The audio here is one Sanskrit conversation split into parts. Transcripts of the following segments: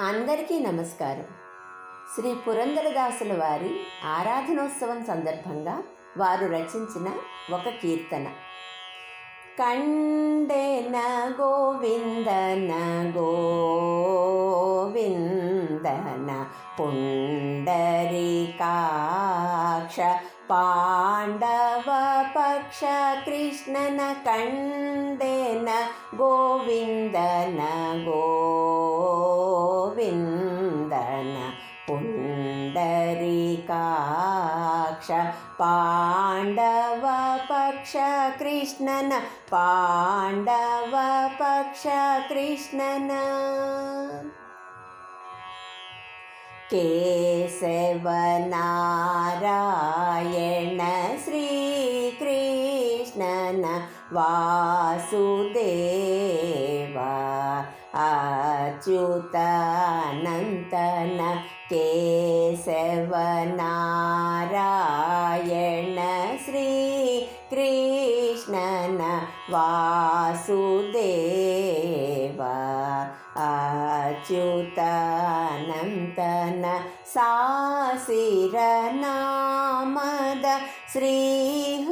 అందరికీ నమస్కారం. శ్రీ పురంధరదాసుల వారి ఆరాధనోత్సవం సందర్భంగా వారు రచించిన ఒక కీర్తన. కండెన గోవిందన గోవిందన పుండరికాక్ష పాండవ పక్ష కృష్ణన కండెన గోవిందన గో पक्ष पाण्डव पक्ष कृष्णन पाण्डव पक्ष कृष्णन। केशवनारायण श्रीकृष्णन वासुदेवा। अच्युतानन्तन केशवनारायण श्रीकृष्णन वासुदेव अच्युतानन्तन सासिरनामद श्रीहृषिकेशन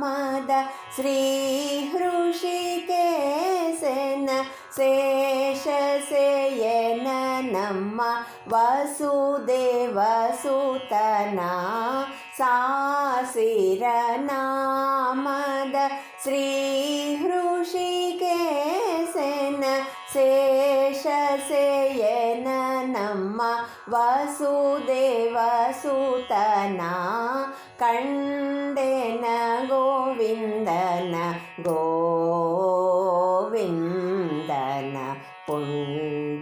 मद श्रीहृषिकेशन शेषसेयन नम वसुदेवसुतना सासिरनामद श्रीहृषिकेशन शेषसेयन नम वसुदेवसुतना कण्डेन गोविन्दन गोविन्दन पुण्डरिकाक्ष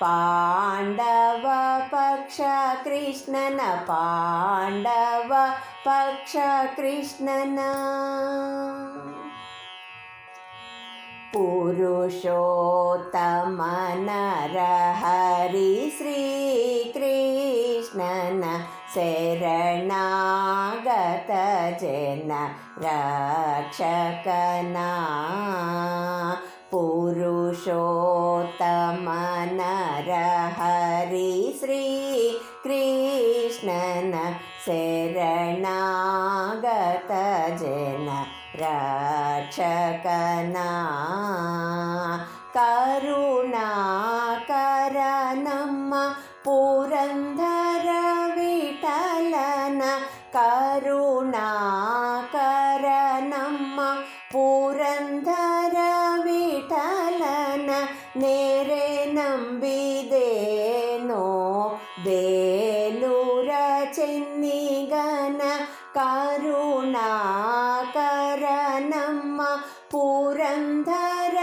पाण्डव पक्षकृष्णन पाण्डव पक्षकृष्णन पुरुषोत्तमनर हरि श्री शरणागतजेन रक्षना पुरुषोत्तमनर हरि श्रीकृष्णन शरणगतजन रक्षना करुणा करनम् पुरन्द കരുണാകരനമ്മ പുരന്ധര വിഠലന നേരെ നമ്പിതേനോ വേലൂര ചെന്നിഗന കരുണാകരനമ്മ പുരന്ധര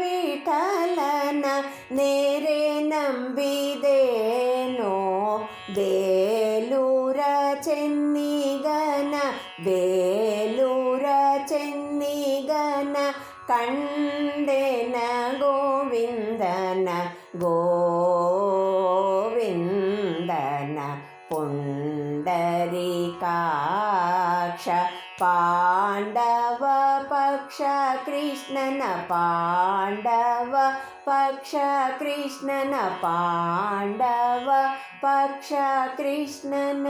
വിഠലന നേരെ നമ്പിതേനോ ദേ ಬೇಲೂರ ಚೆನ್ನಿಗನ ಕಂಡೆನ ಗೋವಿಂದನ ಗೋವಿಂದನ ಪುಂಡರೀಕಾಕ್ಷ ಪಾಂಡವ ಪಕ್ಷ ಕೃಷ್ಣನ ಪಾಂಡವ ಪಕ್ಷ ಕೃಷ್ಣನ ಪಾಂಡವ ಪಕ್ಷ ಕೃಷ್ಣನ